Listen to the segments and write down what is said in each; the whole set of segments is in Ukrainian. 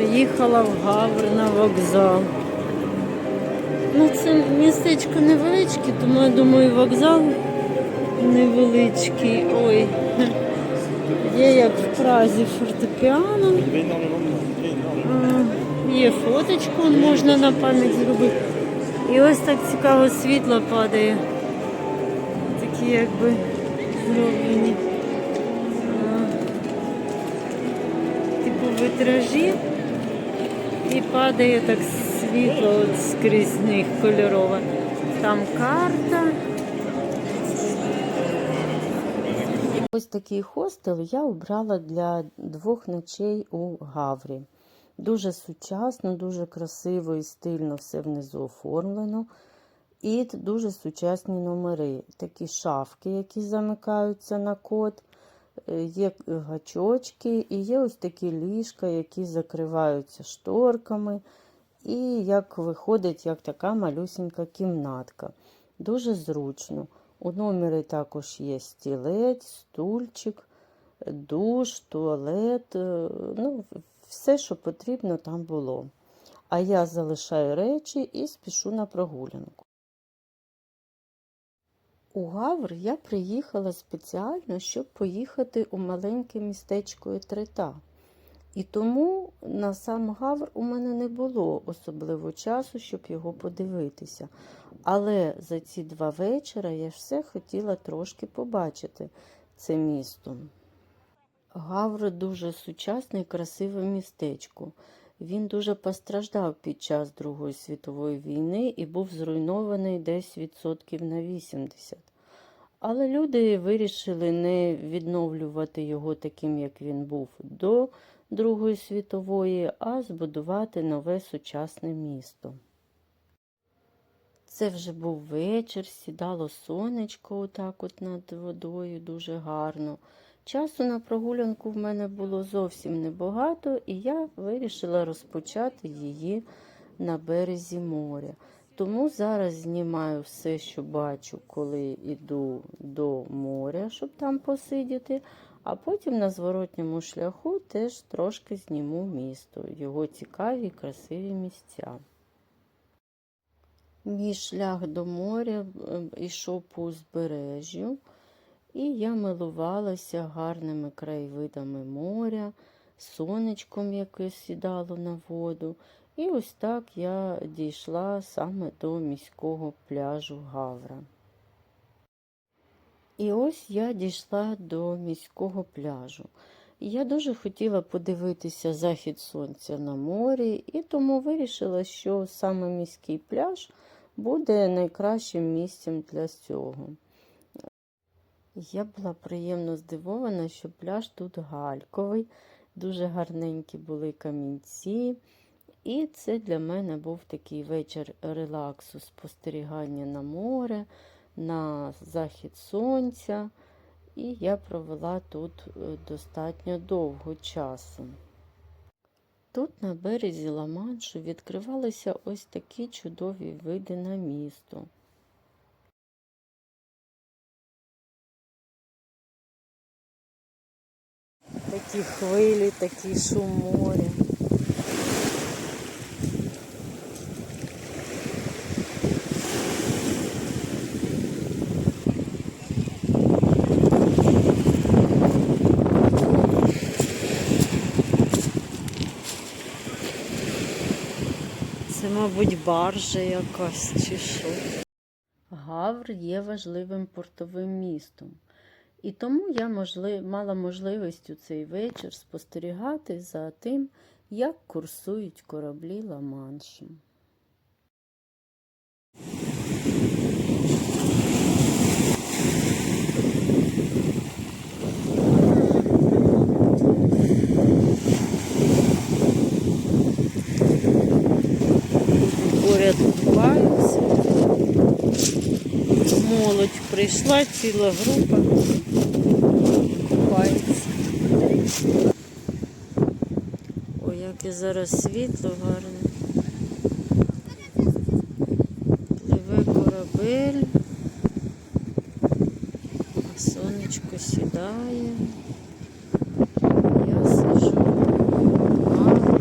Приїхала в Гавр на вокзал. Ну, це містечко невеличке, тому я думаю, вокзал невеличкий. Ой. Є як в Празі фортепіано. Є фоточку, можна на пам'ять зробити. І ось так цікаво світло падає. Такі якби зроблені. Типу витражі. І падає так світло скрізь них кольорове. Там карта. Ось такий хостел я обрала для двох ночей у Гаврі. Дуже сучасно, дуже красиво і стильно все внизу оформлено. І дуже сучасні номери. Такі шафки, які замикаються на код, є гачочки, і є ось такі ліжка, які закриваються шторками. І як виходить, як така малюсінька кімнатка. Дуже зручно. У номері також є стілець, стульчик, душ, туалет. е, Ну, все, що потрібно, там було. А я залишаю речі і спішу на прогулянку. У Гавр я приїхала спеціально, щоб поїхати у маленьке містечко Етрета. І тому на сам Гавр у мене не було особливо часу, щоб його подивитися. Але за ці два вечора я все хотіла трошки побачити це місто. Гавр дуже сучасне і красиве містечко. Він дуже постраждав під час Другої світової війни і був зруйнований десь відсотків на 80. Але люди вирішили не відновлювати його таким, як він був до Другої світової, а збудувати нове сучасне місто. Це вже був вечір, сідало сонечко отак от над водою дуже гарно. Часу на прогулянку в мене було зовсім небагато, і я вирішила розпочати її на березі моря. Тому зараз знімаю все, що бачу, коли йду до моря, щоб там посидіти, а потім на зворотньому шляху теж трошки зніму місто, його цікаві і красиві місця. Мій шлях до моря е, йшов по узбережжю, і я милувалася гарними краєвидами моря, сонечком, яке сідало на воду. І ось так я дійшла саме до міського пляжу Гавра. І ось я дійшла до міського пляжу. Я дуже хотіла подивитися захід сонця на морі, і тому вирішила, що саме міський пляж буде найкращим місцем для цього. Я була приємно здивована, що пляж тут гальковий, дуже гарненькі були камінці. І це для мене був такий вечір релаксу, спостерігання на море, на захід сонця. І я провела тут е, достатньо довго часу. Тут на березі Ла-Маншу відкривалися ось такі чудові види на місто. Такі хвилі, такий шум моря. Це, мабуть, баржа якась чи що. Гавр є важливим портовим містом. І тому я можли... мала можливість у цей вечір спостерігати за тим, як курсують кораблі Ла-Маншем. Поряд купаються. Молодь прийшла, ціла група купається. Ой, яке зараз світло гарне. Пливе корабель, а сонечко сідає. Я сиджу в Гаврі,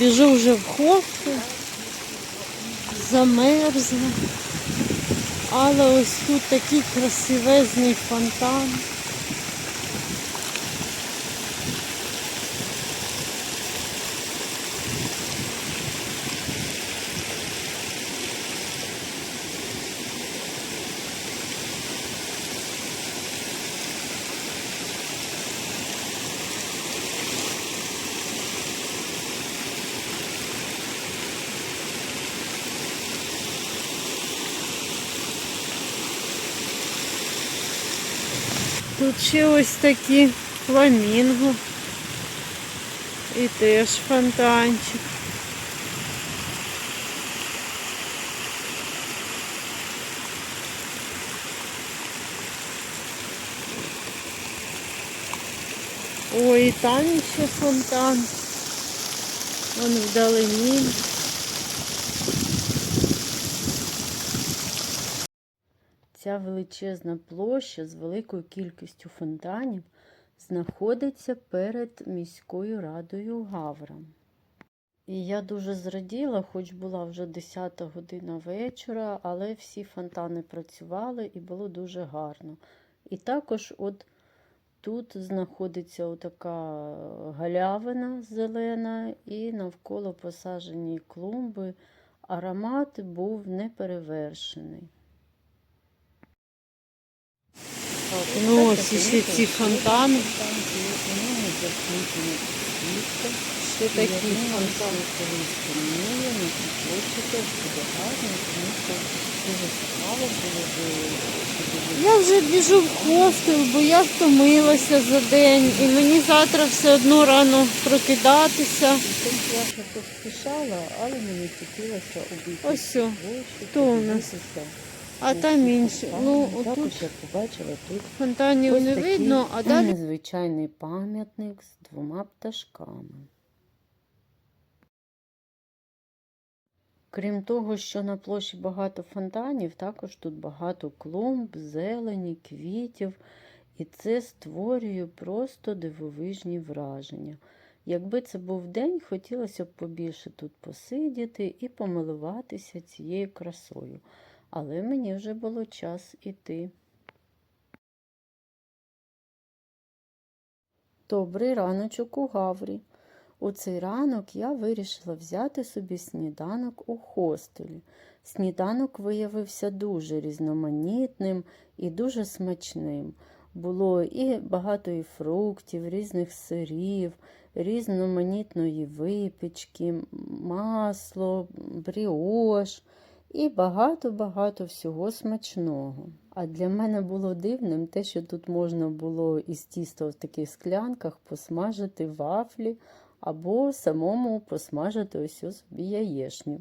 біжу вже в хостел, замерзла. Але ось тут такий красивезний фонтан. Тут ще ось такі фламінго. І теж фонтанчик. Ой, і там ще фонтан. Вон вдалині. Ця величезна площа з великою кількістю фонтанів знаходиться перед міською радою Гавра. І я дуже зраділа, хоч була вже 10 година вечора, але всі фонтани працювали і було дуже гарно. І також от тут знаходиться така галявина зелена, і навколо посаджені клумби. Аромат був неперевершений. Ну ось ще ці фонтани. Ще такі фонтани. Я вже біжу в хостел, бо я втомилася за день, і мені завтра все одно рано прокидатися. Я поспішала, але мені хотілося обійти. Ось хто у нас? А там інші. Ну, отут я побачила тут фонтанів не видно, а далі незвичайний пам'ятник з двома пташками. Крім того, що на площі багато фонтанів, також тут багато клумб, зелені, квітів, і це створює просто дивовижні враження. Якби це був день, хотілося б побільше тут посидіти і помилуватися цією красою. Але мені вже було час іти. Добрий раночок у Гаврі. У цей ранок я вирішила взяти собі сніданок у хостелі. Сніданок виявився дуже різноманітним і дуже смачним. Було і багато і фруктів, різних сирів, різноманітної випічки, масло, бріош і багато-багато всього смачного. А для мене було дивним те, що тут можна було із тіста в таких склянках посмажити вафлі або самому посмажити ось собі яєшню.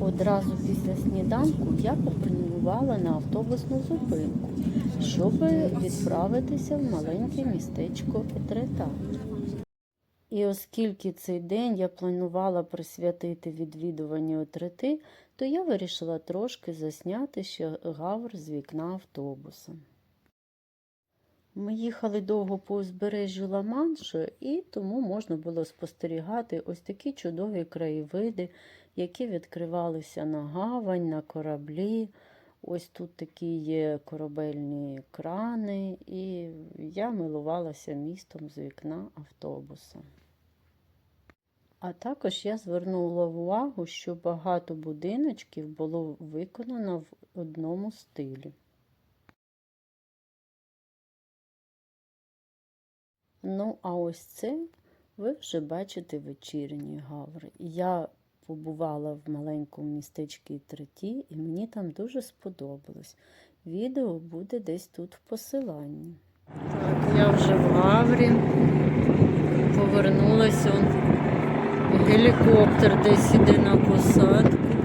Одразу після сніданку я попрямувала на автобусну зупинку, щоб відправитися в маленьке містечко Етрета. І оскільки цей день я планувала присвятити відвідуванню Етрети, то я вирішила трошки засняти ще гавр з вікна автобуса. Ми їхали довго по узбережжю Ла-Маншу, і тому можна було спостерігати ось такі чудові краєвиди, які відкривалися на гавань, на кораблі. Ось тут такі є корабельні крани, і я милувалася містом з вікна автобуса. А також я звернула увагу, що багато будиночків було виконано в одному стилі. Ну, а ось це ви вже бачите вечірній гавр. Я побувала в маленькому містечку Треті, і мені там дуже сподобалось. Відео буде десь тут в посиланні. Так, я вже в Гаврі. Повернулася. Гелікоптер десь іде на посадку.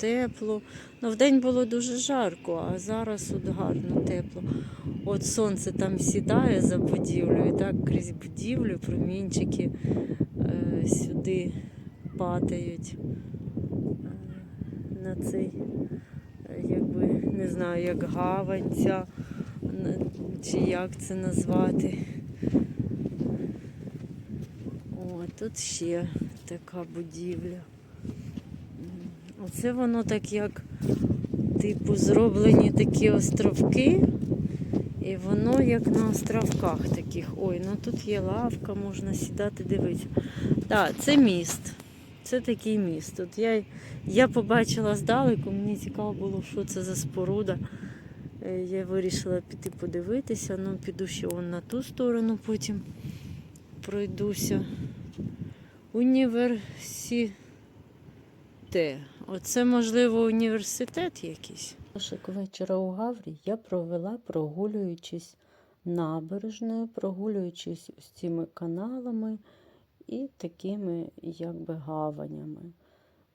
Тепло. Ну, вдень було дуже жарко, а зараз от гарно тепло. От сонце там сідає за будівлею, і так крізь будівлю, промінчики е, сюди падають е, на цей, е, якби не знаю, як гаванця, чи як це назвати. О, тут ще така будівля. Оце воно так як, типу, зроблені такі островки. І воно як на островках таких. Ой, ну тут є лавка, можна сідати, дивитися. Так, це міст. Це такий міст. Тут я, я побачила здалеку, мені цікаво було, що це за споруда. Е, Я вирішила піти подивитися, ну піду ще вон на ту сторону, потім пройдуся. Університе. Оце, можливо, університет якийсь. Першик вечора у Гаврі я провела, прогулюючись набережною, прогулюючись ось цими каналами і такими якби гаванями.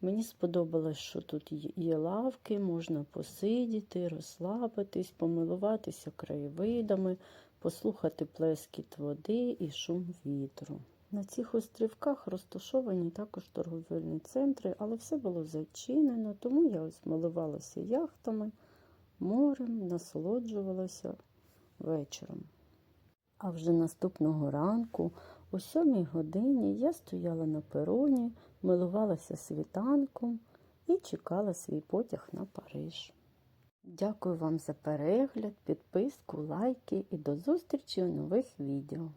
Мені сподобалось, що тут є лавки, можна посидіти, розслабитись, помилуватися краєвидами, послухати плескіт води і шум вітру. На цих острівках розташовані також торговельні центри, але все було зачинено, тому я ось милувалася яхтами, морем, насолоджувалася вечором. А вже наступного ранку, о сьомій годині, я стояла на пероні, милувалася світанком і чекала свій потяг на Париж. Дякую вам за перегляд, підписку, лайки і до зустрічі у нових відео.